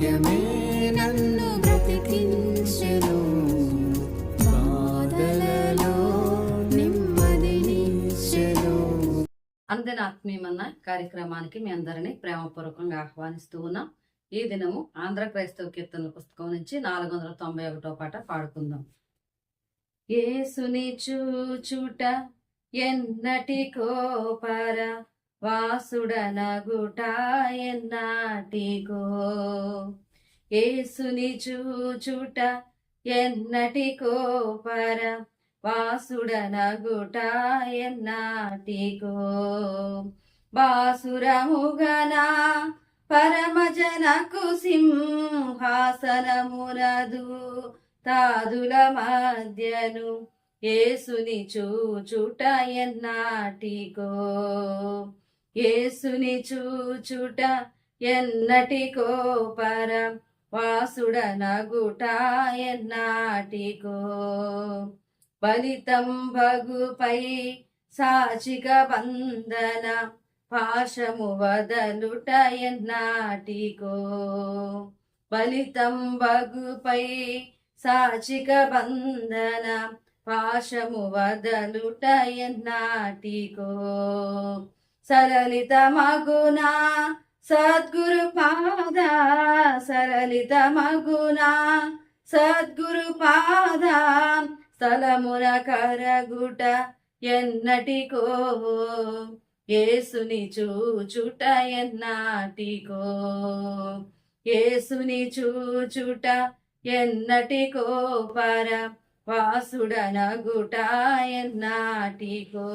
వాక్యమే నన్ను బ్రతికించెను. బాధలలో నెమ్మదినిచ్చెను అందరి ఆత్మీయమన్న కార్యక్రమానికి మీ అందరినీ ప్రేమపూర్వకంగా ఆహ్వానిస్తూ ఉన్నాం. ఈ దినము ఆంధ్ర క్రైస్తవ కీర్తన పుస్తకం నుంచి నాలుగు వందల తొంభై ఒకటో పాట పాడుకుందాం. ఏసుని చూచుట ఎన్నటి కోపరా వాసుడనగుట ఎన్నాటికో ఏసుని చూచుట ఎన్నటికో? పర వాసుడనగుట ఎన్నాటికో బాసురముగనా పరమజనకు సింహాసనమునదు తాదుల మధ్యను ఏసుని చూచుట ఎన్నాటికో? ఏసుని చూచుట ఎన్నటికో పర వాసుడనగుట ఎన్నాటికో బలితం భగుపై సాచిక బంధన పాశము వదలుట ఎన్నాటికో బలితం బగుపై సాచిక బంధన పాశము వదలుట ఎన్నాటికో సరళిత మగునా సద్గురు పాద సరళిత మగునా సద్గురు పాద స్థలమున కరగుట ఎన్నటికో. ఏసుని చూచుట ఎన్నాటికో. ఏసుని చూచుట ఎన్నటికో పర వాసుడనగుట ఎన్నాటికో.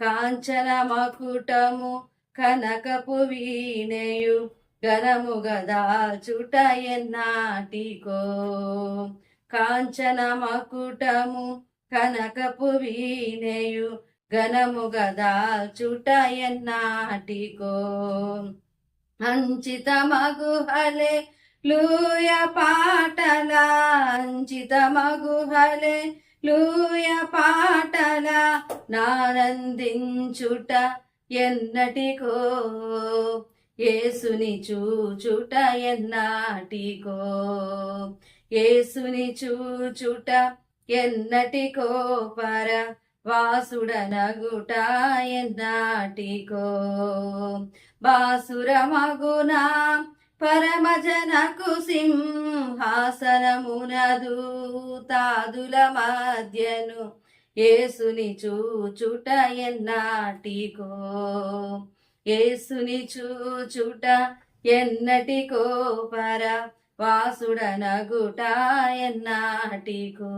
కాంచన మకుటము కనకపు వీణయు గనము గదాచుట ఎన్నాటికో. కాంచన మకుటము కనకపు వీణయు ఘనము గదాచుట ఎన్నాటికో. అంచిత మగుహలే లూయ పాటల అంచిత మగుహలే లూయ పాటల నానందించుట ఎన్నటికో. ఏసుని చూచుట ఎన్నాటికో. ఏసుని చూచుట ఎన్నటికో. పర వాసుడనగుట ఎన్నాటికో. బాసురమగునా పరమజనకు సింహాసనమునదు తాదుల మధ్యను ఏసుని చూచుట ఎన్నాటికో? ఏసుని చూచుట ఎన్నటికో? పర వాసుడనగుట ఎన్నాటికో?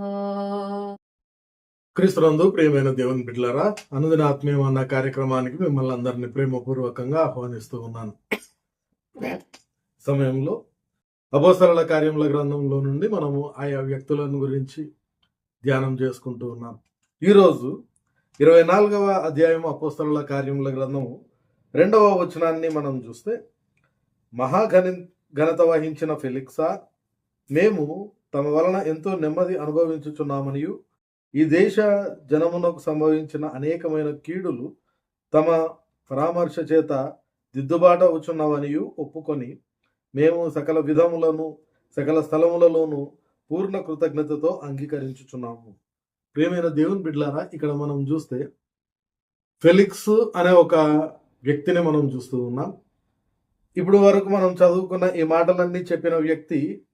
క్రీస్తునందు ప్రియమైన దేవుని బిడ్డలారా అనుదిన ఆత్మీయం అన్న కార్యక్రమానికి మిమ్మల్ని అందరినీ ప్రేమపూర్వకంగా ఆహ్వానిస్తూ ఉన్నాను. సమయంలో అపోసరల కార్యముల గ్రంథంలో నుండి మనము ఆయా వ్యక్తులను గురించి ధ్యానం చేసుకుంటూ ఉన్నాం. ఈరోజు ఇరవై నాలుగవ అధ్యాయం అపోస్తరుల కార్యముల గ్రంథము రెండవ వచనాన్ని మనం చూస్తే మహాఘని ఘనత వహించిన ఫెలిక్సా మేము తమ వలన ఎంతో నెమ్మది అనుభవించుచున్నామనియు ఈ దేశ జనమునకు సంభవించిన అనేకమైన కీడులు తమ పరామర్శ చేత దిద్దుబాట వచ్చున్నవనియు ఒప్పుకొని మేము సకల విధములను సకల స్థలములలోనూ పూర్ణ కృతజ్ఞతతో అంగీకరించుచున్నాము. ప్రియమైన దేవుని బిడ్లారా ఇక్కడ మనం చూస్తే ఫెలిక్స్ అనే ఒక వ్యక్తిని మనం చూస్తూ ఉన్నాం. ఇప్పుడు వరకు మనం చదువుకున్న ఈ మాటలన్నీ చెప్పిన వ్యక్తి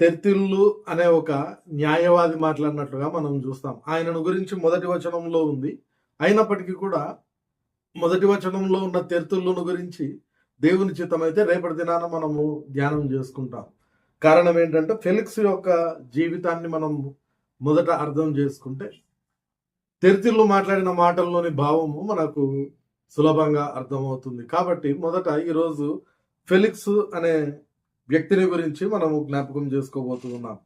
తెర్తిల్లు అనే ఒక న్యాయవాది మాట్లాడినట్లుగా మనం చూస్తాం. ఆయనను గురించి మొదటి వచనంలో ఉంది. అయినప్పటికీ కూడా మొదటి వచనంలో ఉన్న తెర్తుల్లును గురించి దేవుని చిత్తమైతే రేపటి దినాన మనము ధ్యానం చేసుకుంటాం. కారణం ఏంటంటే ఫెలిక్స్ యొక్క జీవితాన్ని మనం మొదట అర్థం చేసుకుంటే తెరితిల్లో మాట్లాడిన మాటల్లోని భావము మనకు సులభంగా అర్థమవుతుంది. కాబట్టి మొదట ఈరోజు ఫెలిక్స్ అనే వ్యక్తిని గురించి మనము జ్ఞాపకం చేసుకోబోతున్నాం.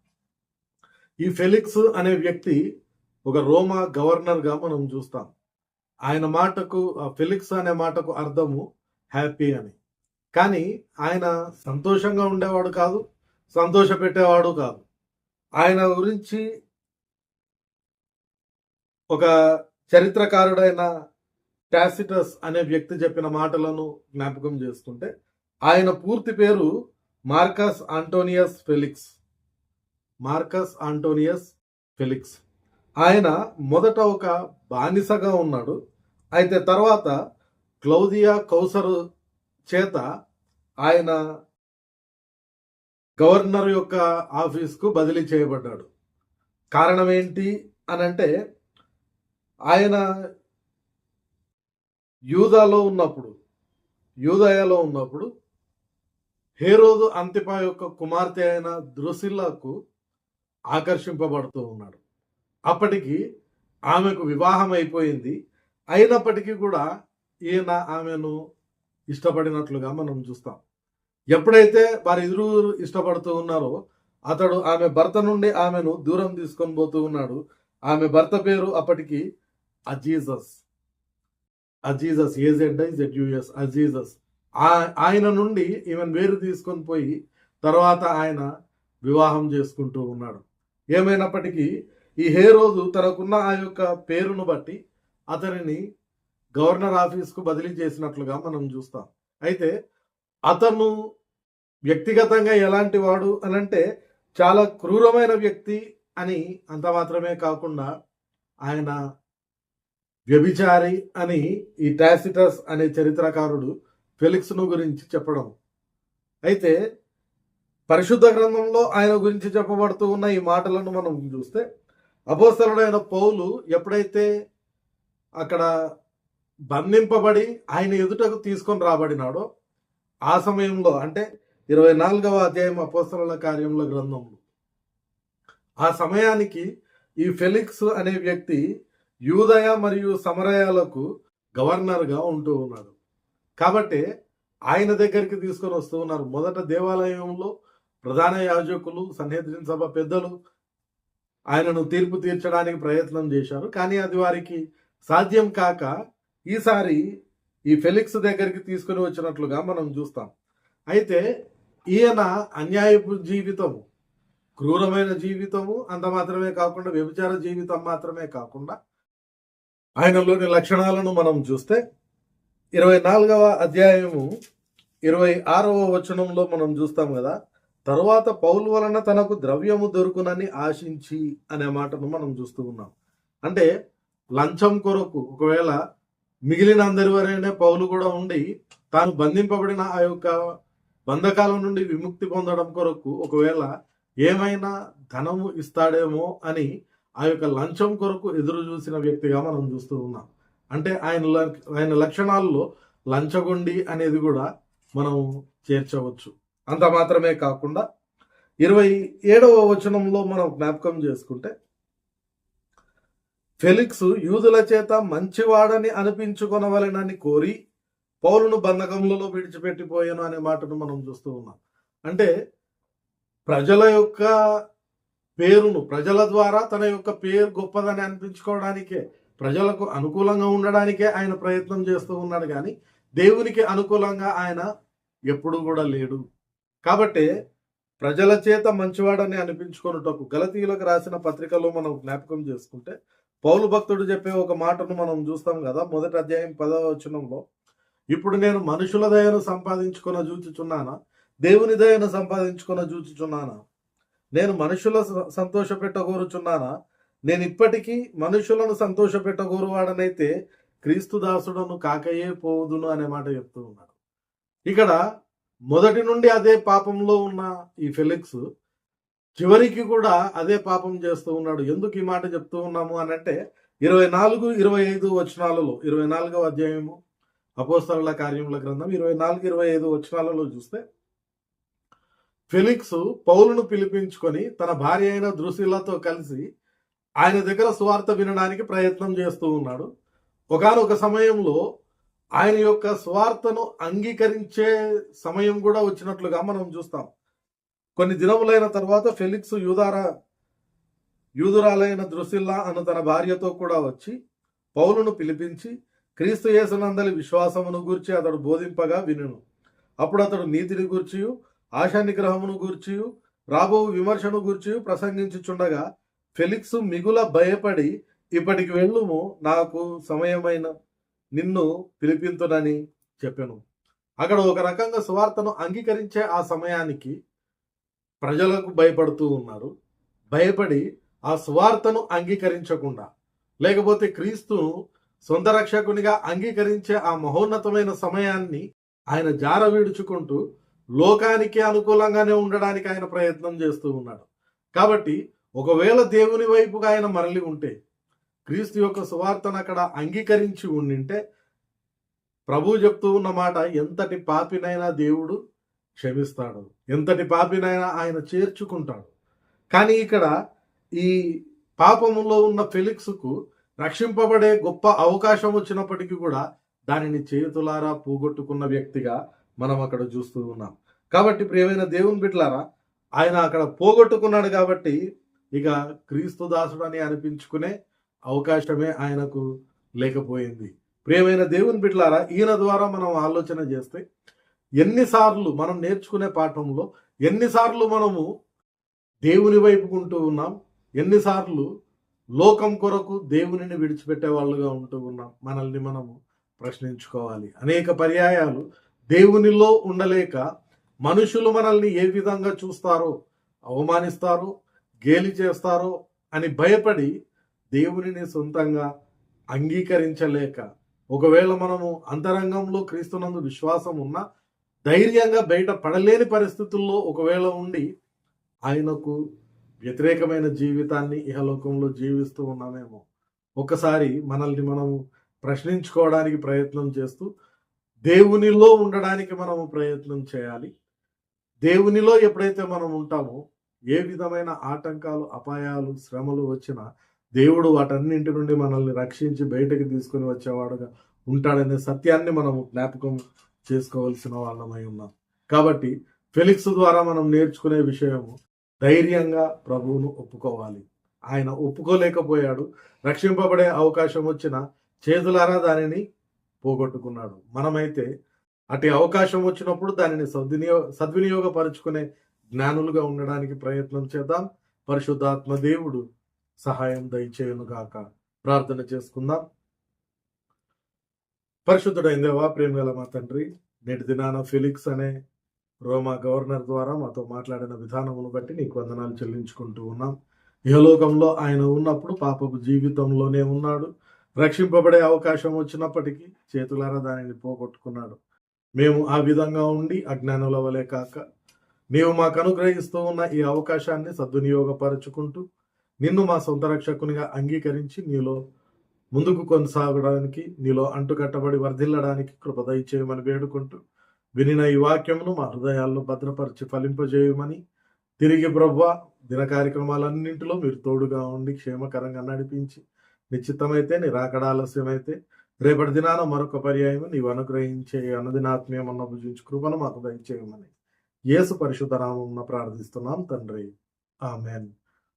ఈ ఫెలిక్స్ అనే వ్యక్తి ఒక రోమా గవర్నర్గా మనం చూస్తాం. ఆయన మాటకు ఆ ఫెలిక్స్ అనే మాటకు అర్థము హ్యాపీ అని. కానీ ఆయన సంతోషంగా ఉండేవాడు కాదు సంతోష పెట్టేవాడు కాదు. ఆయన గురించి ఒక చరిత్రకారుడైన టాసిటస్ అనే వ్యక్తి చెప్పిన మాటలను జ్ఞాపకం చేసుకుంటే ఆయన పూర్తి పేరు Marcus Antonius Felix. Marcus Antonius Felix. ఆయన మొదట ఒక బానిసగా ఉన్నాడు. అయితే తర్వాత క్లౌదియా కౌసరు చేత ఆయన గవర్నర్ యొక్క ఆఫీస్కు బదిలీ చేయబడ్డాడు. కారణం ఏంటి అని అంటే ఆయన యూదాలో ఉన్నప్పుడు యూదాయాలో ఉన్నప్పుడు హేరోదు అంతిపా యొక్క కుమార్తె అయిన ద్రుసిల్లకు ఆకర్షింపబడుతూ ఉన్నాడు. అప్పటికి ఆమెకు వివాహం అయిపోయింది అయినప్పటికీ కూడా ఈయన ఆమెను ఇష్టపడినట్లుగా మనం చూస్తాం. ఎప్పుడైతే వారి ఎదురు ఇష్టపడుతూ ఉన్నారో అతడు ఆమె భర్త నుండి ఆమెను దూరం తీసుకొని పోతూ ఉన్నాడు. ఆమె భర్త పేరు అప్పటికి అజీజస్. అజీజస్ ఏజెడ్ జెడ్యుఎస్ అజీజస్. ఆ- ఆయన నుండి ఈమెను వేరు తీసుకొని పోయి తర్వాత ఆయన వివాహం చేసుకుంటూ ఉన్నాడు. ఏమైనప్పటికీ ఈ హే రోజు తనకున్న ఆ యొక్క పేరును బట్టి అతనిని గవర్నర్ ఆఫీస్కు బదిలీ చేసినట్లుగా మనం చూస్తాం. అయితే అతను వ్యక్తిగతంగా ఎలాంటి వాడు అని అంటే చాలా క్రూరమైన వ్యక్తి అని అంత మాత్రమే కాకుండా ఆయన వ్యభిచారి అని ఈ టాసిటస్ అనే చరిత్రకారుడు ఫెలిక్స్ను గురించి చెప్పడం. అయితే పరిశుద్ధ గ్రంథంలో ఆయన గురించి చెప్పబడుతూ ఉన్న ఈ మాటలను మనం చూస్తే అపోస్తలుడైన పౌలు ఎప్పుడైతే అక్కడ బంధింపబడి ఆయన ఎదుటకు తీసుకొని రాబడినాడో ఆ సమయంలో అంటే ఇరవై నాలుగవ అధ్యాయం అపోస్తల కార్యంలో గ్రంథంలో. ఆ సమయానికి ఈ ఫెలిక్స్ అనే వ్యక్తి యూదయ మరియు సమరయాలకు గవర్నర్గా ఉంటూ ఉన్నాడు. కాబట్టి ఆయన దగ్గరికి తీసుకొని వస్తూ ఉన్నారు. మొదట దేవాలయంలో ప్రధాన యాజకులు సన్నిహితుని సభ పెద్దలు ఆయనను తీర్పు తీర్చడానికి ప్రయత్నం చేశారు. కానీ అది వారికి సాధ్యం కాక ఈసారి ఈ ఫెలిక్స్ దగ్గరికి తీసుకుని వచ్చినట్లుగా మనం చూస్తాం. అయితే ఈయన అన్యాయపు జీవితము క్రూరమైన జీవితము అంత మాత్రమే కాకుండా వ్యభిచార జీవితం మాత్రమే కాకుండా ఆయనలోని లక్షణాలను మనం చూస్తే ఇరవై నాలుగవ అధ్యాయము ఇరవై ఆరవ వచనంలో మనం చూస్తాం కదా తరువాత పౌలు వలన తనకు ద్రవ్యము దొరుకునని ఆశించి అనే మాటను మనం చూస్తూ ఉన్నాం. అంటే లంచం కొరకు ఒకవేళ మిగిలిన అందరి వరనే పౌలు కూడా ఉండి తాను బంధింపబడిన ఆ యొక్క బంధకాలం నుండి విముక్తి పొందడం కొరకు ఒకవేళ ఏమైనా ధనము ఇస్తాడేమో అని ఆ యొక్క లంచం కొరకు ఎదురు చూసిన వ్యక్తిగా మనం చూస్తూ ఉన్నాం. అంటే ఆయన ఆయన లక్షణాల్లో లంచగొండి అనేది కూడా మనం చేర్చవచ్చు. అంత మాత్రమే కాకుండా ఇరవై ఏడవ వచనంలో మనం జ్ఞాపకం చేసుకుంటే ఫెలిక్స్ యూదుల చేత మంచివాడని అనిపించుకొనవలెనని కోరి పౌలును బంధకములలో విడిచిపెట్టిపోయాను అనే మాటను మనం చూస్తూ ఉన్నాం. అంటే ప్రజల యొక్క పేరును ప్రజల ద్వారా తన యొక్క పేరు గొప్పదని అనిపించుకోవడానికే ప్రజలకు అనుకూలంగా ఉండడానికే ఆయన ప్రయత్నం చేస్తూ ఉన్నాడు కానీ దేవునికి అనుకూలంగా ఆయన ఎప్పుడు కూడా లేడు. కాబట్టి ప్రజల చేత మంచివాడని అనిపించుకొనుటకు గలతీయులకు రాసిన పత్రికలో మనం జ్ఞాపకం చేసుకుంటే పౌలు భక్తుడు చెప్పే ఒక మాటను మనం చూస్తాం కదా మొదటి అధ్యాయం పదవ వచనంలో. ఇప్పుడు నేను మనుషుల దయను సంపాదించుకున్న చూచుచున్నానా? దేవుని దయను సంపాదించుకున్న చూచుచున్నానా? నేను మనుషుల స- సంతోషపెట్టగోరుచున్నానా నేను ఇప్పటికీ మనుషులను సంతోషపెట్టగోరువాడనైతే క్రీస్తు దాసుడను కాకయే పోదును అనే మాట చెప్తూ ఉన్నాడు. ఇక్కడ మొదటి నుండి అదే పాపంలో ఉన్న ఈ ఫెలిక్స్ చివరికి కూడా అదే పాపం చేస్తూ ఉన్నాడు. ఎందుకు ఈ మాట చెప్తూ ఉన్నాము అని అంటే ఇరవై నాలుగు ఇరవై ఐదు వచనాలలో ఇరవై నాలుగవ అధ్యాయము అపోస్తల కార్యముల గ్రంథం ఇరవై నాలుగు ఇరవై ఐదు వచనాలలో చూస్తే ఫిలిక్స్ పౌలును పిలిపించుకొని తన భార్య అయిన దృశ్యులతో కలిసి ఆయన దగ్గర స్వార్థ వినడానికి ప్రయత్నం చేస్తూ ఉన్నాడు. ఒకనొక సమయంలో ఆయన యొక్క స్వార్థను అంగీకరించే సమయం కూడా వచ్చినట్లుగా మనం చూస్తాం. కొన్ని దినములైన తర్వాత ఫెలిక్స్ యూదార యూదురాలైన దృశిల్లా అను తన భార్యతో కూడా వచ్చి పౌలును పిలిపించి క్రీస్తు యేసునందలి విశ్వాసమును గూర్చి అతడు బోధింపగా వినును. అప్పుడు అతడు నీతిని గూర్చియు ఆశానిగ్రహమును గూర్చియు రాబో విమర్శను గూర్చియు ప్రసంగించుచుండగా ఫెలిక్స్ మిగుల భయపడి ఇప్పటికి వెళ్ళుము నాకు సమయమైన నిన్ను పిలిపింతునని చెప్పాను. అక్కడ ఒక రకంగా సువార్తను అంగీకరించే ఆ సమయానికి ప్రజలకు భయపడుతూ ఉన్నారు. భయపడి ఆ సువార్తను అంగీకరించకుండా లేకపోతే క్రీస్తును సొంత రక్షకునిగా అంగీకరించే ఆ మహోన్నతమైన సమయాన్ని ఆయన జార వీడుచుకుంటూ లోకానికి అనుకూలంగానే ఉండడానికి ఆయన ప్రయత్నం చేస్తూ ఉన్నాడు. కాబట్టి ఒకవేళ దేవుని వైపుగా ఆయన మరలి ఉంటే క్రీస్తు యొక్క సువార్తను అక్కడ అంగీకరించి ఉండింటే ప్రభు చెప్తూ ఉన్న మాట ఎంతటి పాపినైనా దేవుడు క్షమిస్తాడు. ఎంతటి పాపినైనా ఆయన చేర్చుకుంటాడు. కానీ ఇక్కడ ఈ పాపములో ఉన్న ఫెలిక్స్కు రక్షింపబడే గొప్ప అవకాశం వచ్చినప్పటికీ కూడా దానిని చేతులారా పోగొట్టుకున్న వ్యక్తిగా మనం అక్కడ చూస్తూ ఉన్నాం. కాబట్టి ప్రియమైన దేవుని బిడ్డలారా ఆయన అక్కడ పోగొట్టుకున్నాడు కాబట్టి ఇక క్రీస్తు దాసుడు అని అనిపించుకునే అవకాశమే ఆయనకు లేకపోయింది. ప్రియమైన దేవుని బిడ్డలారా ఈయన ద్వారా మనం ఆలోచన చేస్తే ఎన్నిసార్లు మనం నేర్చుకునే పాఠంలో ఎన్నిసార్లు మనము దేవుని వైపుకుంటూ ఉన్నాం ఎన్నిసార్లు లోకం కొరకు దేవునిని విడిచిపెట్టే వాళ్ళుగా ఉంటూ ఉన్నాం మనల్ని మనము ప్రశ్నించుకోవాలి. అనేక పర్యాయాలు దేవునిలో ఉండలేక మనుషులు మనల్ని ఏ విధంగా చూస్తారో అవమానిస్తారో గేలి చేస్తారో అని భయపడి దేవునిని సొంతంగా అంగీకరించలేక ఒకవేళ మనము అంతరంగంలో క్రీస్తునందు విశ్వాసం ఉన్నా ధైర్యంగా బయట పడలేని పరిస్థితుల్లో ఒకవేళ ఉండి ఆయనకు వ్యతిరేకమైన జీవితాన్ని ఇహలోకంలో జీవిస్తూ ఉన్నామేమో. ఒకసారి మనల్ని మనము ప్రశ్నించుకోవడానికి ప్రయత్నం చేస్తూ దేవునిలో ఉండడానికి మనము ప్రయత్నం చేయాలి. దేవునిలో ఎప్పుడైతే మనం ఉంటామో ఏ విధమైన ఆటంకాలు అపాయాలు శ్రమలు వచ్చినా దేవుడు వాటన్నింటి నుండి మనల్ని రక్షించి బయటకు తీసుకొని వచ్చేవాడుగా ఉంటాడనే సత్యాన్ని మనము జ్ఞాపకం చేసుకోవాల్సిన వాళ్ళమై ఉన్నాం. కాబట్టి ఫెలిక్స్ ద్వారా మనం నేర్చుకునే విషయము ధైర్యంగా ప్రభువును ఒప్పుకోవాలి. ఆయన ఒప్పుకోలేకపోయాడు. రక్షింపబడే అవకాశం వచ్చిన చేతులారా దానిని పోగొట్టుకున్నాడు. మనమైతే అటు అవకాశం వచ్చినప్పుడు దానిని సద్వినియోగ సద్వినియోగపరుచుకునే జ్ఞానులుగా ఉండడానికి ప్రయత్నం చేద్దాం. పరిశుద్ధాత్మ దేవుడు సహాయం దయచేయను గాక ప్రార్థన చేసుకుందాం. పరిశుద్ధుడైన దేవా ప్రేమ గల మా తండ్రి నేటి దినాన ఫిలిక్స్ అనే రోమా గవర్నర్ ద్వారా మాతో మాట్లాడిన విధానమును బట్టి నీకు వందనాలు చెల్లించుకుంటూ ఉన్నాం. ఇహలోకంలో ఆయన ఉన్నప్పుడు పాపపు జీవితంలోనే ఉన్నాడు. రక్షింపబడే అవకాశం వచ్చినప్పటికీ చేతులారా దానిని పోగొట్టుకున్నాడు. మేము ఆ విధంగా ఉండి అజ్ఞానుల వలె కాక నీవు మాకు అనుగ్రహిస్తూ ఉన్న ఈ అవకాశాన్ని సద్వినియోగపరుచుకుంటూ నిన్ను మా సొంత రక్షకునిగా అంగీకరించి నీలో ముందుకు కొనసాగడానికి నీలో అంటుకట్టబడి వర్ధిల్లడానికి కృపదయచేయమని వేడుకుంటూ వినిన ఈ వాక్యమును మా హృదయాల్లో భద్రపరిచి ఫలింపజేయమని తిరిగి బ్రవ్వ దిన కార్యక్రమాలన్నింటిలో మీరు తోడుగా ఉండి క్షేమకరంగా నడిపించి నిశ్చితమైతే నీ రాకడ ఆలస్యమైతే రేపటి దినాన మరొక పర్యాయం నీవు అనుగ్రహించే అనుదినాత్మీయం అన్న భుజించు కృపను మాకు దయచేయమని యేసు పరిశుద్ధ ప్రార్థిస్తున్నాం తండ్రి. ఆమెన్.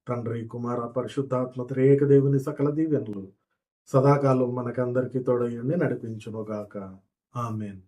తండ్రి కుమార పరిశుద్ధాత్మ త్రేక దేవుని సకల దీవెనలు సదాకాలం మనకందరికీ తోడయ్యండి నడిపించునుగాక. ఆమెన్.